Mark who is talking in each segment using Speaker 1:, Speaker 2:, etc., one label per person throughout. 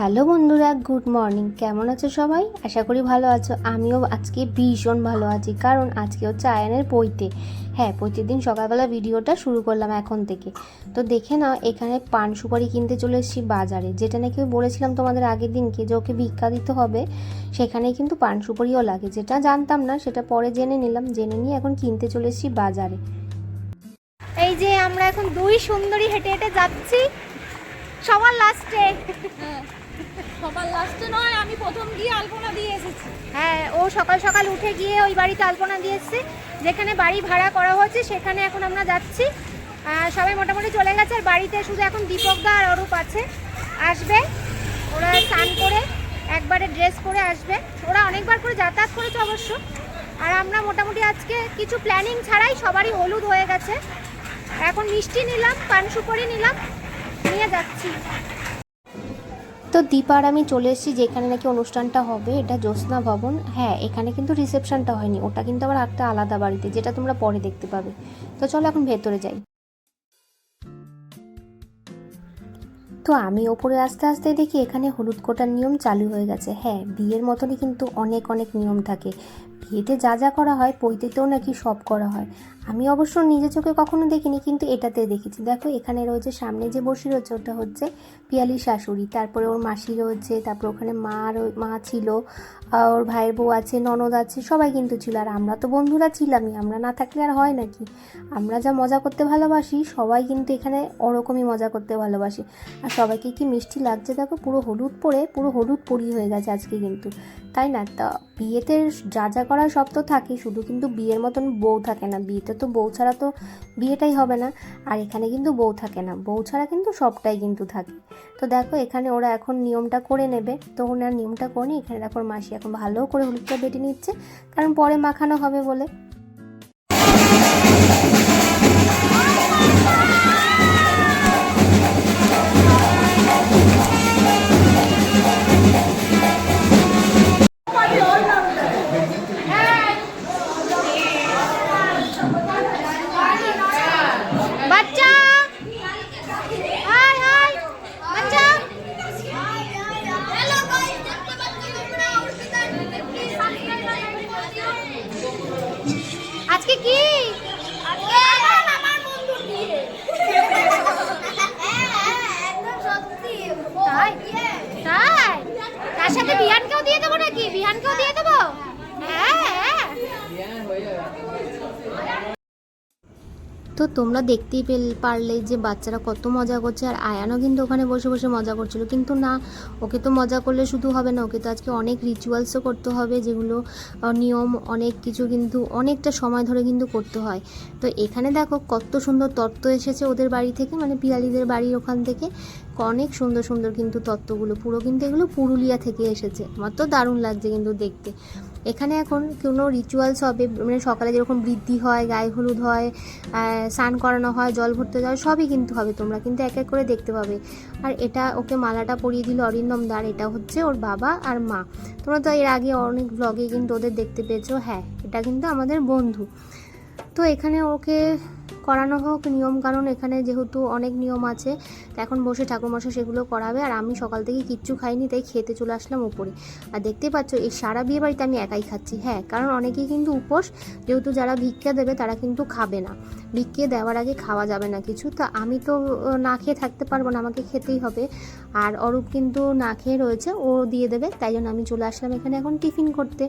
Speaker 1: Hello বন্ধুরা, good morning. কেমন আছো সবাই? আশা করি ভালো আছো। আমিও আজকে ভীষণ ভালো আছি, কারণ আজকে হচ্ছে আয়নের পৈতে। হ্যাঁ প্রতিদিন সকালবেলা ভিডিওটা শুরু করলাম এখন থেকে। তো দেখে নাও, এখানে পান সুপারি কিনতে চলে এসেছি বাজারে। যেটা নাকি বলেছিলাম তোমাদের আগের দিনকে যে ওকে ভিক্ষা দিতে হবে, সেখানেই কিন্তু পান সুপারিও লাগে। যেটা জানতাম না, সেটা পরে জেনে নিলাম। জেনে নিয়ে এখন কিনতে চলে এসেছি বাজারে।
Speaker 2: এই যে আমরা এখন দুই সুন্দরী হেঁটে হেঁটে যাচ্ছি, সবার লাস্টে।
Speaker 3: সবার লাস্টে নয়, আমি প্রথম গিয়ে আলপনা দিয়ে এসেছি।
Speaker 2: হ্যাঁ ও সকাল সকাল উঠে গিয়ে ওই বাড়িতে আলপনা দিয়ে এসছে। যেখানে বাড়ি ভাড়া করা হয়েছে সেখানে এখন আমরা যাচ্ছি। সবাই মোটামুটি চলে গেছে, আর বাড়িতে শুধু এখন দীপকদা আর অরূপ আছে। আসবে, ওরা স্নান করে, একবারে ড্রেস করে আসবে। ওরা অনেকবার করে যাতায়াত করেছে অবশ্য। আর আমরা মোটামুটি আজকে কিছু প্ল্যানিং ছাড়াই সবারই হলুদ হয়ে গেছে। এখন মিষ্টি নিলাম, পান সুপারি নিলাম, নিয়ে যাচ্ছি।
Speaker 1: তো দীপার আমি চলে এসেছি যেখানে নাকি অনুষ্ঠানটা হবে, এটা জ্যোৎস্না ভবন। হ্যাঁ এখানে কিন্তু রিসেপশনটা হয়নি, ওটা কিন্তু আবার একটা আলাদা বাড়িতে, যেটা তোমরা পরে দেখতে পাবে। তো চলো এখন ভেতরে যাই। তো আমি ওপরে আস্তে আস্তে দেখি এখানে হলুদ কোটার নিয়ম চালু হয়ে গেছে। হ্যাঁ বিয়ের মতনই কিন্তু অনেক অনেক নিয়ম থাকে। বিয়েতে যা যা করা হয়, পৈতেতেও নাকি সব করা হয়। আমি অবশ্য নিজে চোখে কখনো দেখিনি, কিন্তু এটাতে দেখেছি। দেখো, এখানে রয়েছে, সামনে যে বসে রয়েছে, ওটা হচ্ছে পিয়ালি শাশুড়ি। তারপরে ওর মাসি রয়েছে, তারপর ওখানে মা মা ছিল ওর ভাইয়ের বউ আছে, ননদ আছে, সবাই কিন্তু ছিল। আর আমরা তো বন্ধুরা ছিলামই, আমরা না থাকলে আর হয় নাকি? আমরা যা মজা করতে ভালোবাসি, সবাই কিন্তু এখানে ওরকমই মজা করতে ভালোবাসি। আর সবাইকে কি মিষ্টি লাগছে? দেখো, পুরো হলুদ পরে পুরো হলুদ পরি হয়ে গেছে আজকে কিন্তু। তাই না? তা বিয়েতে যা যা করা সব তো থাকে শুধু কিন্তু বিয়ের মতন বউ থাকে না। বিয়েতে তো বউ ছাড়া তো বিয়েটাই হবে না। আর এখানে কিন্তু বউ থাকে না। বউ ছাড়া কিন্তু সবটাই কিন্তু থাকে। তো দেখো, এখানে ওরা এখন নিয়মটা করে নেবে। তো ওনার নিয়মটা করে নিয়ে এখানে দেখো মাসি এখন ভালো করে হলুদটা বেটে নিচ্ছে। কারণ পরে মাখানো হবে বলে।
Speaker 2: আজকে কি? তাই? তাই? তার সাথে বিহানকেও দিয়ে দেবো নাকি? বিহানকেও দিয়ে দেবো? হ্যাঁ হ্যাঁ।
Speaker 1: তো তোমরা দেখতেই পেল, পারলে যে বাচ্চারা কত মজা করছে। আর আয়ানও কিন্তু ওখানে বসে বসে মজা করছিল। কিন্তু না, ওকে তো মজা করলে শুধু হবে না, ওকে তো আজকে অনেক রিচুয়ালসও করতে হবে, যেগুলো নিয়ম, অনেক কিছু কিন্তু অনেকটা সময় ধরে কিন্তু করতে হয়। তো এখানে দেখো কত সুন্দর তত্ত্ব এসেছে ওদের বাড়ি থেকে মানে পিয়ালিদের বাড়ির ওখান থেকে। অনেক সুন্দর সুন্দর কিন্তু তত্ত্বগুলো, পুরো কিন্তু এগুলো পুরুলিয়া থেকে এসেছে। আমার তো দারুণ লাগছে কিন্তু দেখতে। এখানে এখন কোনো রিচুয়ালস হবে মানে সকালে যেরকম বৃদ্ধি হয়, গায়ে হলুদ হয় স্নান করানো হয়, জল ভরতে যাওয়া, সবই কিন্তু হবে। তোমরা কিন্তু এক এক করে দেখতে পাবে। আর এটা ওকে মালাটা পরিয়ে দিল অরিন্দম দার, এটা হচ্ছে ওর বাবা আর মা। তোমরা তো এর আগে অনেক ব্লগে কিন্তু ওদের দেখতে পেয়েছ। হ্যাঁ এটা কিন্তু আমাদের বন্ধু। তো এখানে ওকে করানো হোক, নিয়ম কারণ এখানে যেহেতু অনেক নিয়ম আছে এখন বসে ঠাকুরমশাই সেগুলো করাবে আর আমি সকাল থেকে কিচ্ছু খাইনি, তাই খেতে চলে আসলাম উপরে। আর দেখতেই পাচ্ছ, এই সারা বিয়ে বাড়িতে আমি একাই খাচ্ছি হ্যাঁ কারণ অনেকেই কিন্তু উপোস, যেহেতু যারা ভিক্ষা দেবে তারা কিন্তু খাবে না। ভিক্ষে দেওয়ার আগে খাওয়া যাবে না কিছু, তা আমি তো না খেয়ে থাকতে পারব না, আমাকে খেতেই হবে। আর অরূপ কিন্তু না খেয়ে রয়েছে, ও দিয়ে দেবে, তাই জন্য আমি চলে আসলাম এখানে এখন টিফিন করতে।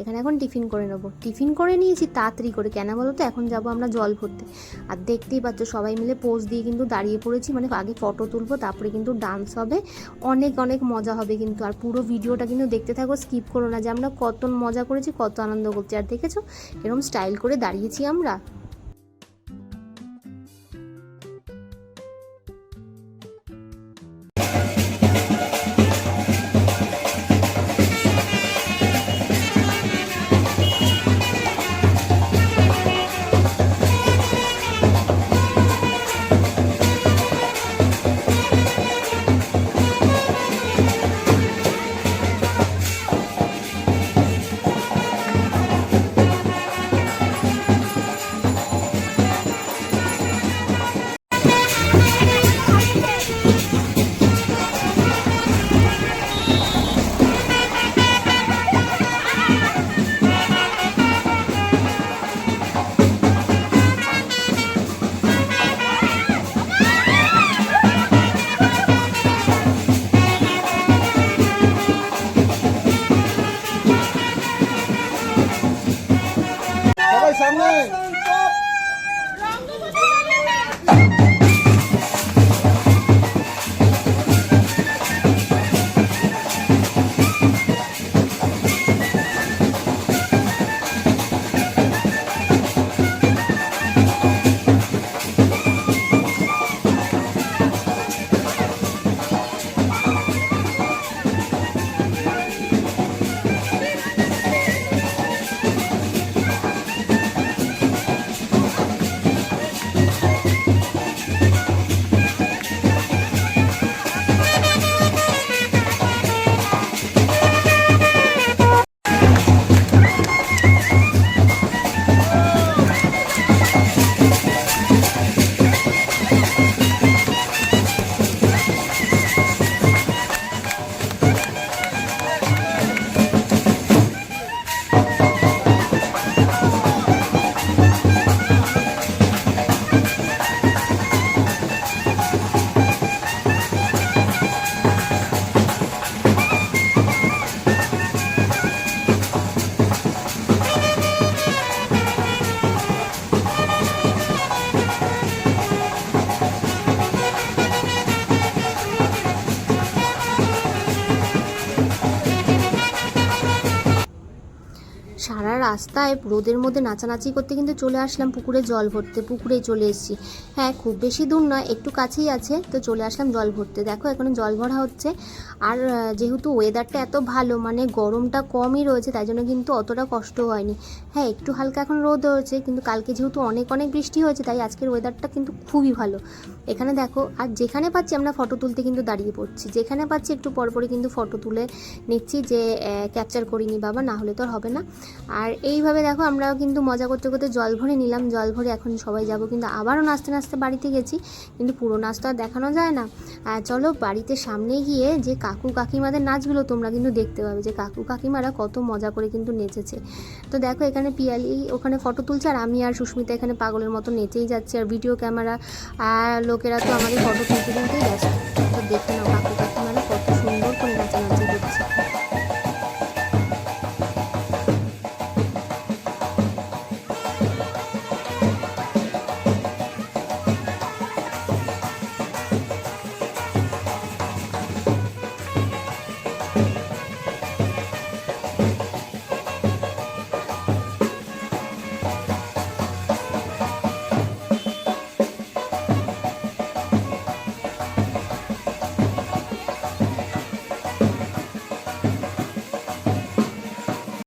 Speaker 1: এখানে এখন টিফিন করে নেব। টিফিন করে নিয়েছি, তাড়াতাড়ি করে। কেন বলো তো এখন যাব আমরা জল ভরতে। আর দেখতেই পাচ্ছ, সবাই মিলে পোজ দিয়ে কিন্তু দাঁড়িয়ে পড়েছি। মানে আগে ফটো তুলবো, তারপরে কিন্তু ডান্স হবে। অনেক অনেক মজা হবে কিন্তু। আর পুরো ভিডিওটা কিন্তু দেখতে থাকো, স্কিপ করো না যে আমরা কত মজা করেছি, কত আনন্দ করছি। আর দেখেছ? এরকম স্টাইল করে দাঁড়িয়েছি আমরা। রাস্তায় রোদের মধ্যে নাচানাচি করতে কিন্তু চলে আসলাম, পুকুরে জল ভরতে, পুকুরেই চলে এসেছি। হ্যাঁ খুব বেশি দূর নয়, একটু কাছেই আছে, তো চলে আসলাম জল ভরতে। দেখো, এখন জল ভরা হচ্ছে। আর যেহেতু ওয়েদারটা এত ভালো মানে গরমটা কমই রয়েছে, তাই জন্য কিন্তু অতটা কষ্ট হয়নি। হ্যাঁ একটু হালকা এখন রোদ হয়েছে, কিন্তু কালকে যেহেতু অনেক অনেক বৃষ্টি হয়েছে, তাই আজকের ওয়েদারটা কিন্তু খুবই ভালো। এখানে দেখো, আর যেখানে পাচ্ছি আমরা ফটো তুলতে কিন্তু দাঁড়িয়ে পড়ছি। যেখানে পাচ্ছি একটু পরপরই কিন্তু ফটো তুলে নিচ্ছি যে ক্যাপচার করিনি বাবা, না হলে তো আর হবে না। আর এইভাবে দেখো আমরাও কিন্তু মজা করতে করতে জল ভরে নিলাম, জল ভরে এখন সবাই যাব। কিন্তু আবারও নাচতে নাচতে বাড়িতে গেছি, কিন্তু পুরো নাচ তো আর দেখানো যায় না। আর চলো বাড়িতে সামনে গিয়ে যে কাকু কাকিমাদের নাচগুলো তোমরা কিন্তু দেখতে পাবে, যে কাকু কাকিমারা কত মজা করে কিন্তু নেচেছে। তো দেখো এখানে পিয়ালি ওখানে ফটো তুলছে, আর আমি আর সুস্মিতা এখানে পাগলের মতো নেচেই যাচ্ছি, আর ভিডিও ক্যামেরা আর লোকেরা তো আমাদের ফটো তুলতে ব্যস্ত। তো দেখে নাও কাকু